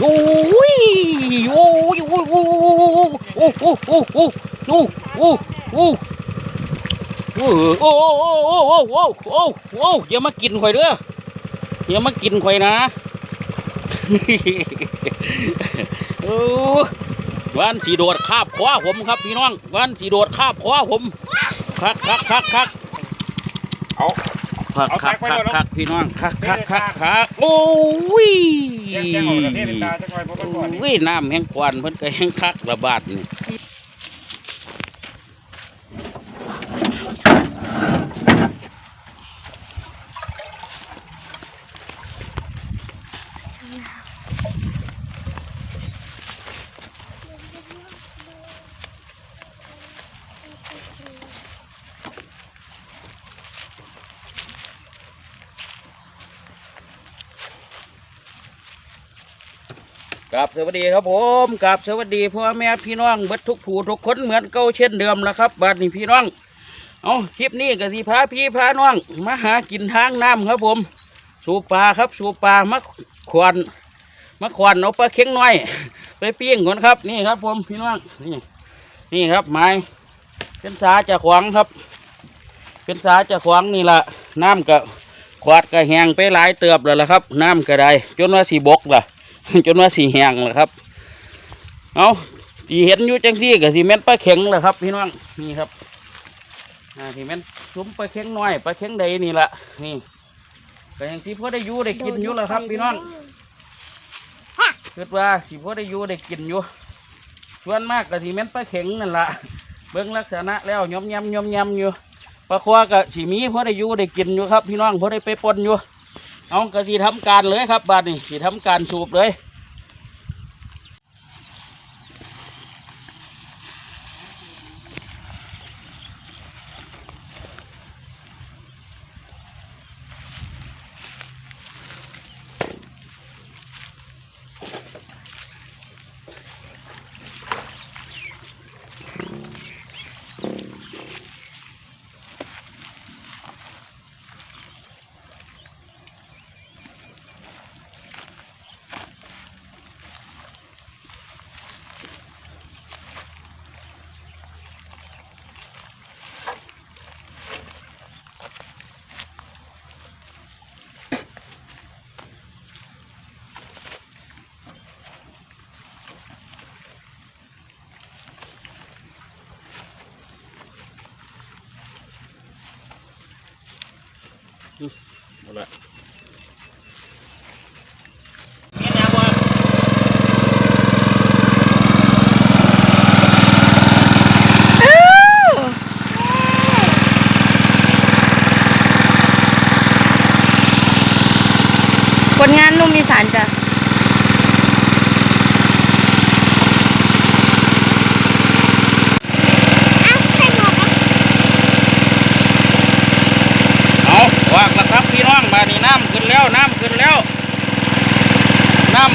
โอ้ยโอ้ยโอ้ยโอ้ยโอ้ยโอ้ยโอ้ยโอ้ยโอ้ยโอ้ยโอ้ยโอ้ยโอ้ยโอ้ยโอ้ยโอ้ยโอ้ยโอ้ยโอ้ยอย่ามากินข่อยเด้ออย่ามากินข่อยนะโอ้วันสีโดดคาบคว้าผมครับพี่น้องวันสีโดดคาบคว้าผมคักคักคักคักเอา คักคักคักคักพี่น้องคักคักคักคักโอ้ยโอ้ยน้ำแห้งกวนเพิ่นก็แห้งคักระบาดนี่ กับสวัสดีครับผมกับสวัสดีพ่อแม่พี่น้องเบิดทุกผู้ทุกคนเหมือนเก่าเช่นเดิมแล้วครับบัดนี้พี่น้อง เอาคลิปนี้ก็สิพาพี่พาน้อง มาหากินทางน้ำครับผม สูบปลาครับสูบปลามาขวานมาขวานเอาปลาเค็งน้อย ไปปิ้งก่อนครับนี่ครับผมพี่น้องนี่นี่ครับไม้เป็นสาจะขวางครับ เป็นสาจะขวางนี่ละน้ำก็ขวาดก็แหงไปหลายเติบแล้วละครับ น้ำก็ไดจนว่าสีบกล่ะ จนว่าสีแห้งล่ะครับ เอาที่เห็นอยู่จังซี่กับสีเม็นปลาเข็งแหละครับ พี่น้องนี่ครับอ่าที่เม็นซุ้มปลาเข็งน้อยปลาเข็งใดนี่ละนี่ก็ยังที่พ่อได้อยู่ได้กินอยู่แล้วครับ พี่น้องคิดว่าสิพ่อได้อยู่ได้กินอยู่ส่วนมากกับที่เม็นปลาเข็งนั่นละเบิ่งลักษณะแล้วยอมยำยอมยำอยู่ปลาควากับสีมีพ่อได้อยู่ได้กินอยู่ครับ พี่น้องพ่อได้ไปปนอยู่ เอากระสีทำการเลยครับบาดนี้สีทำการสูบเลย 嗯好嘞。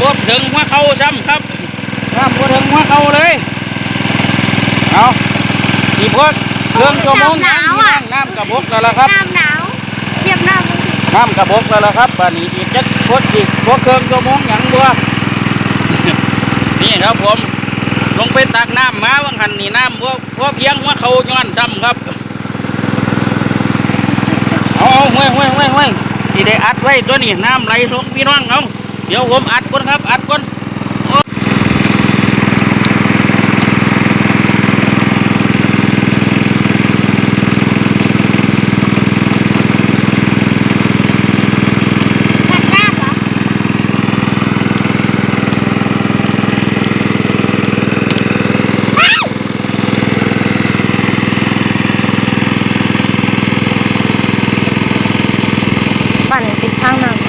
บวถึงหัวเขาซ้ำครับน้ำบวถึงหัวเขาเลยเอาอีพวกเครื่องชั่วโมงหนาวอะน้ำกระบกแล้วล่ะครับน้ำหนาวเทียบน้ำน้ำกระบกแล้วล่ะครับบาดนี้อีกจักพดอีกพวกเครื่องชั่วโมงหยังบัวนี่ครับผมลงไปตักน้ำมาวังหันนี่น้ำพวกพวกเพียงหัวเขาย้อนดำครับเอาเอาห้วยห้วยห้วยห้วยที่ได้อัดไว้ตัวนี้น้ำไหลลงพี่น้องเอา เดี๋ยวผมอัดก่อนครับ อัดก่อนโอ้ตัดน้ำเหรอปั่นติดข้างน้ำ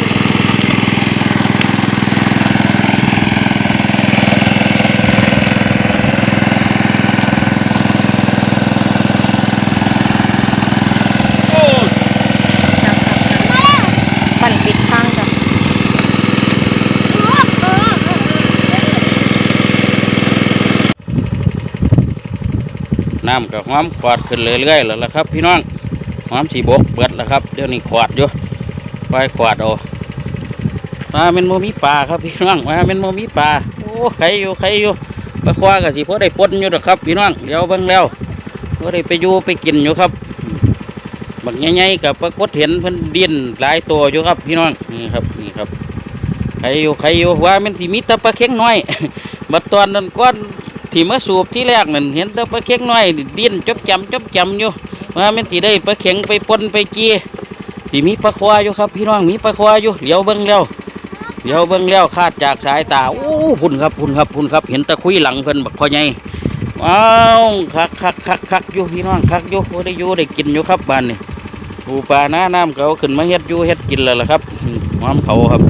โอ้ ปั่นปิดข้างจ้ะ น้ำกับหอมขวดขึ้นเรื่อยๆแล้วล่ะครับ พี่น้องหอมสีบกเบิดแล้วครับเดี๋ยวนี้ขวดอยู่ไปขวดเอามาเป็นโมมีปลาครับพี่น้องมาเป็นโมมีปลาโอ้ใครอยู่ใครอยู่ปลาควากับสิพอได้ปนอยู่ดอกครับพี่น้องเดี๋ยวเบิ่งแล้วพอได้ไปอยู่ไปกินอยู่ครับบักใหญ่ๆกับปลากดเห็นเพิ่นดิ้นหลายตัวอยู่ครับ พี่น้องนี่ครับนี่ครับใครอยู่ใครอยู่ว่ามันสิมีต่ปลาเค็งน้อยบัดตอนนั้นก้อน ที่มาสูบที่แรกนั่นเห็นแต่ปลาเค็งน้อยดิ้นจบจำจบจำอยู่ว่ามันสิได้ปลาเข็งไปปนไปกี้ที่มีปลาควาอยู่ครับ พี่น้องมีปลาควาอยู่เดี๋ยวเบิ่งแล้วเดี๋ยวเบิ่งแล้วคาดจากสายตาโอ้พุ่นครับพุ่นครับพุ่นครับ เห็นตะคุยหลังเพิ่นบักพอใหญ่ว้าวคักคักคักคักอยู่พี่น้องคักอยู่บ่ได้อยู่ได้กินอยู่ครับบ้านนี่ปูปลาหน้าน้ำเอาขึ้นมาเฮ็ดอยู่เฮ็ดกินแล้วล่ะครับหอมเผาครับ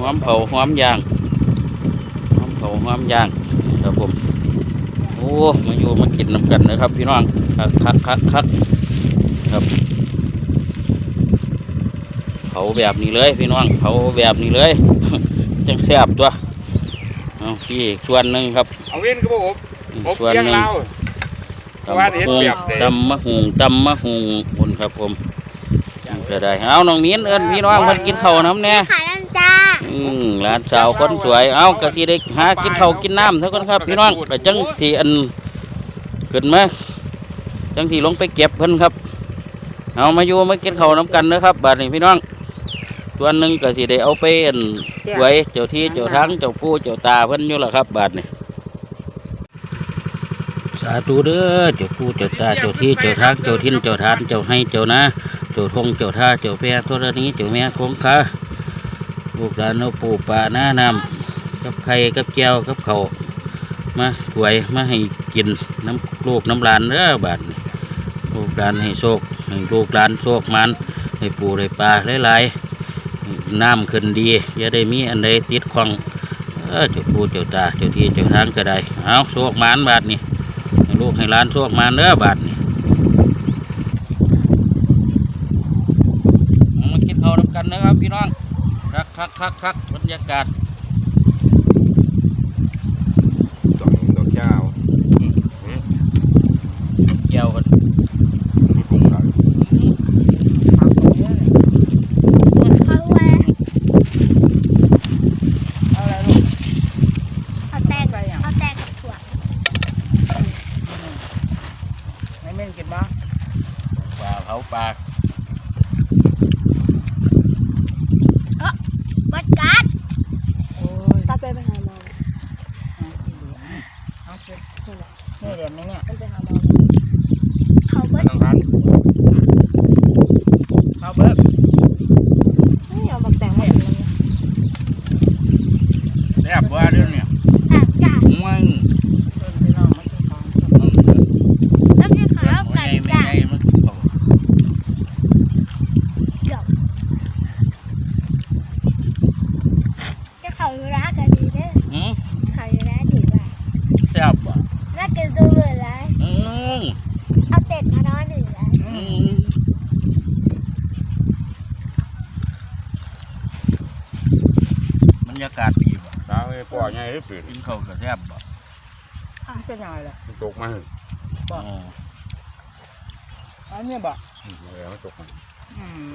หอมเผาหอมย่างหอมเผาหอมย่าง มาอยู่มากินน้ำกันนะครับ พี่น้องคักคักคักคักครับเผาแบบนี้เลย พี่น้องเผาแบบนี้เลยจังแซ่บตัวเอาพี่อีกส่วนหนึ่งครับ เอาเว้นก็บอกผมอีกผมส่วนเพียงหนึ่งเราตำว่าบัเห็กนหุงเปรียบเลยตำมะหุงตำมะหุงคุณครับผมก็ได้เอาน้องมิ้นเอิ้นพี่น้องมากินข้าวน้ำแน่ขายน้ำจ้า อืมหลานสาวคนสวย เอากะทิได้หากินข้าวกินน้ำเท่ากันครับ พี่น้องแต่จังที่อันขึ้นมาจังที่ลงไปเก็บเพิ่นครับ เอามาอยู่มากินข้าวน้ำกันนะครับบาดนี้พี่น้องส่วนหนึ่งก็สิได้เอาไปอันสวยเจ้าที่เจ้าทางเจ้าปู่เจ้าตาเพิ่นอยู่ละครับบาดนี้สาธุเด้อเจ้าปู่เจ้าตาเจ้าที่เจ้าทางเจ้าทินเจ้าทานเจ้าให้เจ้านาเจ้าทงเจ้าท่าเจ้าแพร่ธรณีเจ้าแม่คงคา ลูกหลานเอาปูปลาหน้านำกับไข่กับแก้วกับเขามาถวยมาให้กินน้ำลูกน้ำหลานเด้อบาดลูกหลานให้โชคให้ลูกหลานโชคมันให้ปูให้ปลาหลายๆน้ำขึ้นดีอย่าได้มีอันใดติดข้องเออเจ้าปูเจ้าตาเจ้าที่เจ้าทางก็ได้เอาโชคมันบาดนี้ให้ลูกให้หลานโชคมันเด้อบาดนี้อามาคิดเขานำกันนะครับพี่น้อง คักคักคักคักบรรยากาศ ดอกดอกเจ้า เกี่ยวกัน มีกรุงหน่อย เขาแหวะ เอาอะไรลูก เอาแตกเอาแตกกับถั่ว ให้แม่นกินบ้างปลาเผาปลา บัดกัดตาไปไปหาหมอ นี่เดี๋ยวไหมเนี่ยไปหาหมอเขาเบิด ทางร้าน ข้าวเบิก ไม่เอาบักแตงมากินเลย แซ่บว่าเรื่องเนี่ย อะจ้า มัน เพิ่นพี่น้องมันคือของ มันเดือด แล้วพี่ขาว ไม่ ไก่ ไม่ จ้า ไงมันกินเขา จะเขาอยู่ร้านกันดีเด้อ หืม เขาอยู่ร้านดีว่ะ แซ่บว่ะ น่ากินตัวเลยร้าน อืม เอาเป็ดมานอนหนึ่งร้าน อืมบรรยากาศดีว่ะ ตาไอ้ ป่อใหญ่ได้ปืนกินข้าวก็แซ่บว่ะมันเป็นยังไงล่ะมันตกมาอ๋ออันนี้บอกอืมแล้วมันตกมาอืม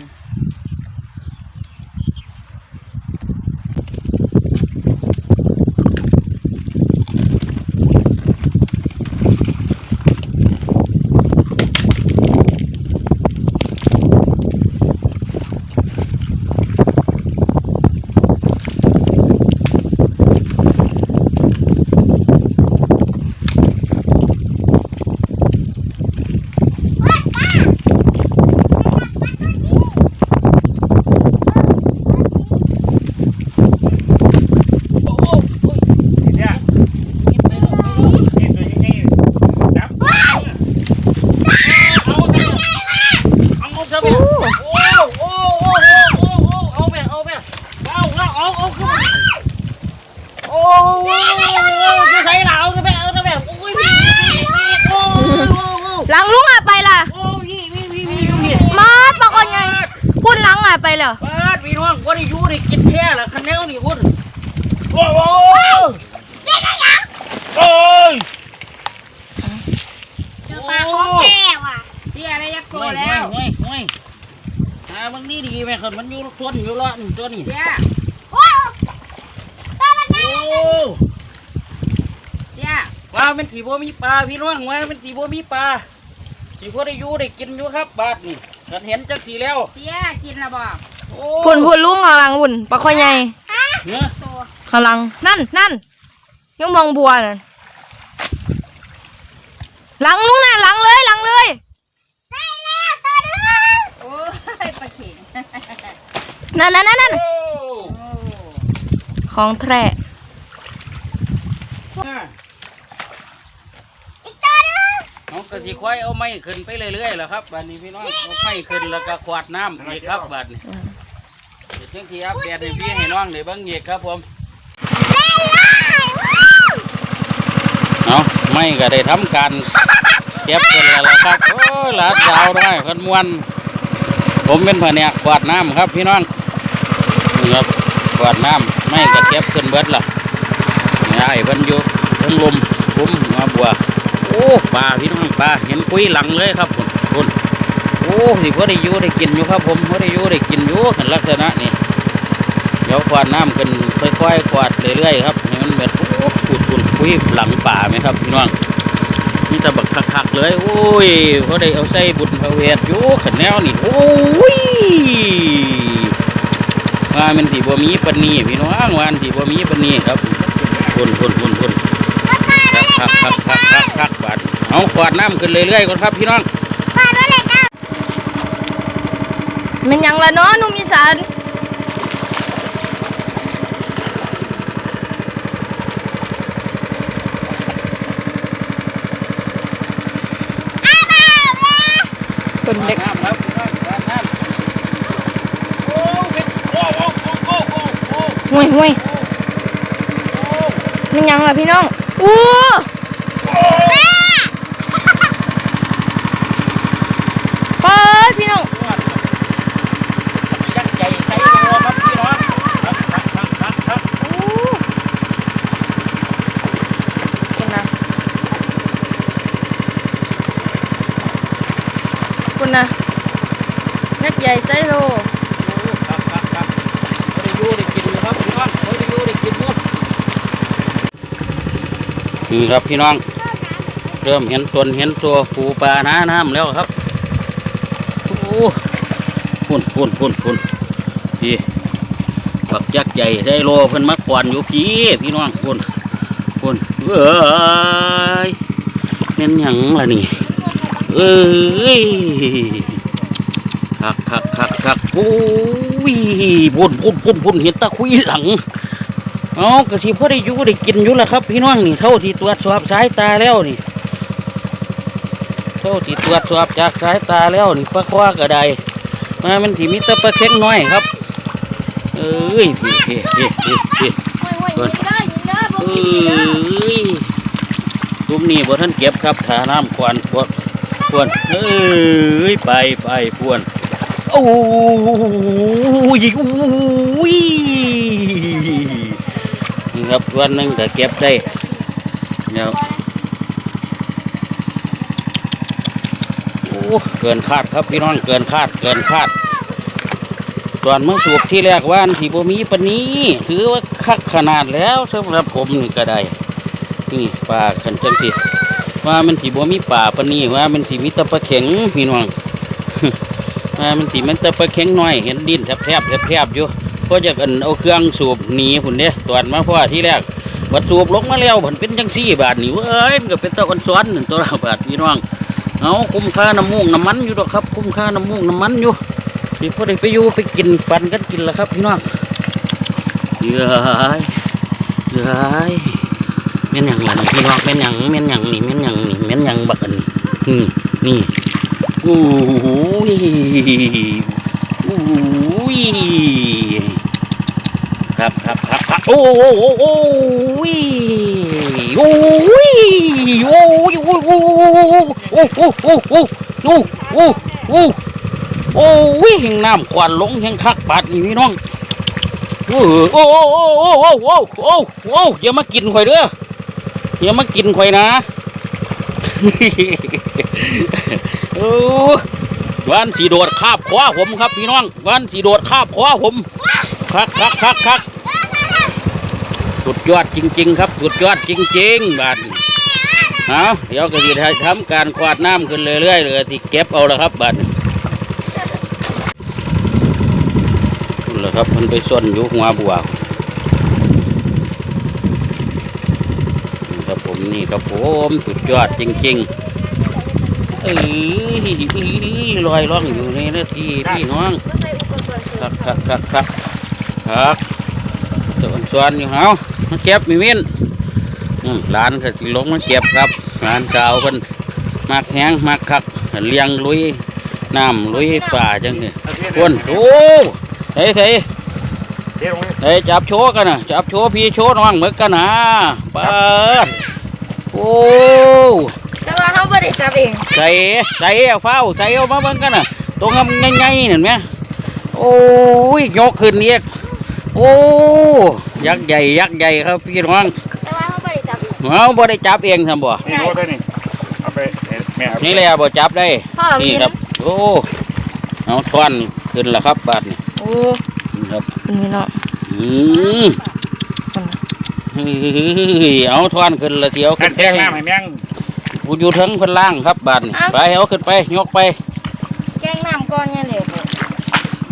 บ่ได้ยูได้กินแท้ล่ะคะแนนนี่พุ่นโอ้โหเป็นอะไรยังโอ้ยเจอปลาของแท้ว่ะพี่อะไรยักษ์โตแล้วห่วยห่วยหาบางนี่ดีไหมคนมันอยู่ตัวนี่อยู่ละนี่ตันี่เจ้าโอ้ตัวมันได้เจ้าว่ามันสีบมีปลาพี่น้องว่ามันสีบมีปลาสีบได้ยูได้กินอยู่ครับบาทนี่ฉันเห็นจะสีแล้วเจ้ากินละบอก พุ่นพุ่นลุงข้างหลังพุ่นปลาคอใหญ่เนื้อตัวข้างหลังนั่นนั่นยังมองบัวน่ะหลังลุงน่ะหลังเลยหลังเลยโอ้ยปลาเข็งนั่นนั่นนั่นนั่นโอ้โอ้ของแท้เอากระสีควายเอาไม้ขึ้นไปเรื่อยๆแหละครับบาดนี้พี่น้องเอาไม้ขึ้นแล้วก็ขวดน้ำอีกครับบาดนี้อืม เดี๋ยวเจ้าที่อัปเดตให้พี่ให้น้องในเบิ้งอีกครับผมเอาไม่ก็ได้ทำการเก็บกันแล้วล่ะครับโอ้ยหลาดยาวด้วยคนมวน ผมเป็นแผนกกวาดน้ำครับพี่น้องนี่ครับกวาดน้ำไม่ก็เก็บขึ้นเบิดล่ะนี่ไอ้เพิ่นอยู่ทั้งลมคุ้มมาบัวโอ้ปลาพี่น้องปลาเห็นคุยหลังเลยครับคุณคุณโอ้สิพอได้อยู่ได้กินอยู่ครับ ผมพอได้อยู่ได้กินอยู่เห็นลักษณะนี่เดี๋ยวกวาดน้ำกันค่อยๆกวาดเรื่อยๆครับให้มันแบบโอ้ขุดคุณคุยหลังป่าไหมครับพี่น้องนี่ตะบักคักๆเลยโอ้ยพอได้เอาใส่บุญพระเวทอยู่ขันแนวนี่โอ้ยว่ามันสีบ่มีปานนีพี่น้องวามันสีบ่มีปานนีครับคุณคุณคุณคุณคักคักคักคักคักคักบาดเอาขวดน้ำขึ้นเรื่อยๆก่อนครับพี่น้อง มันหยังละเนาะหนุ่มอีสานคนเด็กน้ำครับพี่น้องขวดน้ำโอ้เผ็ดโอ้โอ้โอ้โอ้โอ้โอ้ห่วยห่วยโอ้มันหยังล่ะพี่น้องอู้แม่เปิดพี่น้อง ยักษ์ใหญ่ใส่ตัวครับพี่น้องคักคักคักคักคัก อู้คุณนะคุณ นะยักใหญ่ไซโลคักคักคักได้อยู่ได้กินอยู่ครับพี่น้องได้ยูได้กินอยู่นี่ครับพี่น้อง เริ่มเห็นตนเห็นตัวปูปลาหน้าน้ำแล้วครับโอ้พุ่นพุ่นพุ่นพุ่นพี่ปักยักษ์ใหญ่ได้โลเพิ่นมาก่อนอยู่พี่พี่น้องพุ่นพุ่นเอ้ยเน้นหยังล่ะนี่ เอ้ยคักคักคักคักโอ้ยพุ่นพุ่นพุ่นพุ่นเห็นตะคุยหลังเอากระสีพ่อได้อยู่ได้กินอยู่แล้วครับ พี่น้องนี่เท่าที่ตรวจสอบสายตาแล้วนี่ เท่าที่ตรวจสอบจากสายตาแล้วนี่ปลาคว้าก็ได้มามันที่มีแต่ปลาเค็งน้อยครับ เอ้ยพี่พี่พี่พี่พี่ห่วยห่วยยิงได้ยิงได้บ่เอ้มียิงได้ยตุ้มนี่บ่ท่านเก็บครับถาน้ำควันพวก พวนเอ้ยไปไปพวนโอ้ยโอ้ยนี่ครับวันนึงก็เก็บได้เดี๋ยโอ้เกินคาดครับพี่น้องเกินคาดเกินคาดตอนเมาสูบที่แรกว่านที่บ่มีปนนี้ ถือว่าคักขนาดแล้วสำหรับผมนี่ก็ได้นี่ปลาขันจังสิ ว่ามันที่บ่มีป่าปนนี้ว่ามันที่มีตะปลาเข็งพี่น้องว่ามันที่มันตะปลาเข็งน้อยเห็นดินแทบแทบแทบแทบอยู่ก็จะกันเอาเครื่องสูบหนีพุ่นเด้ตอนมาเพราะว่าที่แรกบัดสูบลงมาแล้วมันเป็นจังซี่บาทนี่เว้ยมันก็เป็นตะอ่อนซ้อนนั่นตัวละบาทพี่น้องเอาคุ้มค่าน้ำมูกน้ำมันอยู่ดอกครับ คุ้มค่าน้ำมูกน้ำมันอยู่ที่พอได้ไปอยู่ไปกินปันกันกินแล้วครับพี่น้องเย้ยเย้ย เม่นยังหลังพี่น้องเม่นยังเม่นยังนี่เม่นยังนี่เม่นยังบักอันนี่นี่โอ้โหโอ้ยครับครับครับครับโอ้โอ้โอ้โอ้ยโอ้ยโอ้ยโอ้ยโอ้ยโอ้โอ้โอ้โอ้โอ้โอ้โอ้ยแห่งน้ำควันลงแห่งคักปาดนี่พี่น้องโอ้โอ้โอ้โอ้โอ้โอ้โอ้อย่ามากินข่อยเด้อ อย่ามากินข่อยนะโอ้วันสีโดดคาบคว้าผมครับพี่น้องวันสีโดดคาบคว้าผมคักคักคักคักสุดยอดจริง ๆ ครับ สุดยอดจริง ๆบาดนี้เอาเดี๋ยวก็จะทำการควาดน้ำขึ้นเรื่อยๆเลยที่เก็บเอาละครับบัดนี้นั่นแหละครับมันไปซ่อนอยู่หัวบัวนี่ครับผมนี่ ครับผมสุดยอดจริงๆเอ้ยลอยล่องอยู่ในนาทีพี่น้องครับครับครับครับครับตัวสวนอยู่เฮามาเก็บมีวินอืมร้านก็สิลงมาเก็บครับร้านเก่าเพิ่นมักแห้งมักคักเลี้ยงลุยน้ำลุยป่าจังนี่คนโอ้เฮ้ยเฮ้ยเดี๋ยวลงเลยเฮ้ยจับโชว์กันนะจับโชว์พี่โชว์น้องเหมือนกันนะเปิดโอ้แต่ว่าเขาไม่ได้จับเองใส่ใส่เอาเฝ้าใส่เอามาเบิ่งกันนะตรงง่ายๆเห็นไหมโอ้ยยกขึ้นอีกโอ้ยักษ์ใหญ่ยักษ์ใหญ่ครับพี่น้องแต่ว่าเขาไม่ได้จับเองเอาบ่ได้จับเองทำบ่นี่รู้ได้นี่เอาไปให้แม่เอาไปนี่แหละบ่จับได้พ่อมีนี่ครับโอ้เอาทอนขึ้นแล้วครับบาทนี่โอ้นี่ครับนี่เนาะอืม เฮ้ยเอาทอนขึ้นแล้วเสียวนั่ขึ้นนแจ้งไปน้ำให้แม่งกูอยู่เทั้งเพิ่นล่างครับบาทนี่ไปเอาขึ้นไปยกไป แกงน้ำก้อนเนี่ยเร็ว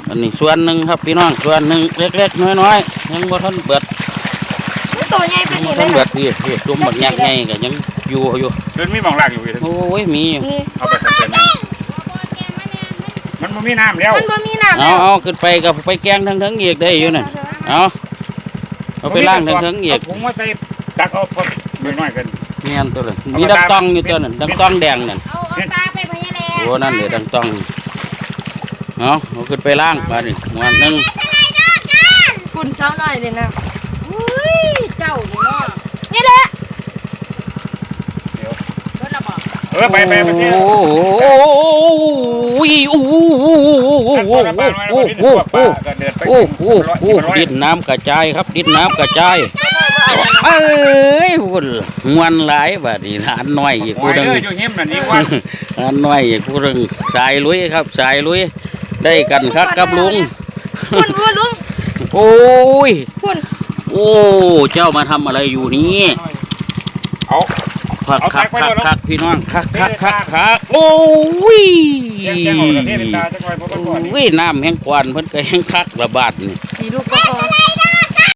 อันนี้ส่วนหนึ่งครับพี่น้องส่วนหนึ่งเล็กๆน้อยๆยังบ่ทันเบิดมันตัวใหญ่เป็ยันงบ่นี่เลทันยเบิดพี่พี่ตุ่มบักยักษ์ใหญ่ก็ยังอยู่อยู่เดินมีหมองลากอยู่อีกโอ้ยมีอยู่นี่เอาไปใส่เป็นมันบ่มีน้ำแล้วมันบ่มีน้ำเอาเอาขึ้นไปกับไปแกงทั้งทั้งๆอีกได้อยู่นั่นเอา เอาไปล่างทั้งทั้งๆอีกเาผมว่าใส่ตักเอาพอน้อยๆกันเมียนตัวเลยมีดังตองอยู่ตัวนั้นดังตองแดงนั่นเอาเอาตาไปพญาแลโอ้นั่นเดี๋ยวดังตองเอาเอาขึ้นไปล่างมาดิงานหนึ่งคุณเช้าหน่อยเลยนะอุ้ยเจ้านี่เนาะนี่แหละ เดี๋ยว เพิ่นละ อไปไปไปที่ยวโอ้โหโอ้โหโอ้โหโอ้โหโอ้โหโอ้โหโอ้โหโอ้โหโอ้โหดินน้ำกระจายครับดินน้ำกระจายเอ้ยพุ่นมวนหลายบาดนี้หานน้อยอีกโอ้ผู้ยหนึงเอออยู่หิมน่ะนี่ว่าหานน้อยอีกผู้หนึงสายลุยครับสายลุยได้กันครับกับลุงคุณพูดลุงโอ้ยคุณโอ้เจ้ามาทำอะไรอยู่นี่เอาคักเอาคักไปคักไว้แล้วคักพี่น้องคักคักคักคักโอ้ยแจ้งแจ้งออ คักคักคักคักพี่น้องคักคักคักคักโอ้ยโอ้ยน้ำแห้งกวนเพิ่นก็แห้งคักระบาดนี่ลูกก็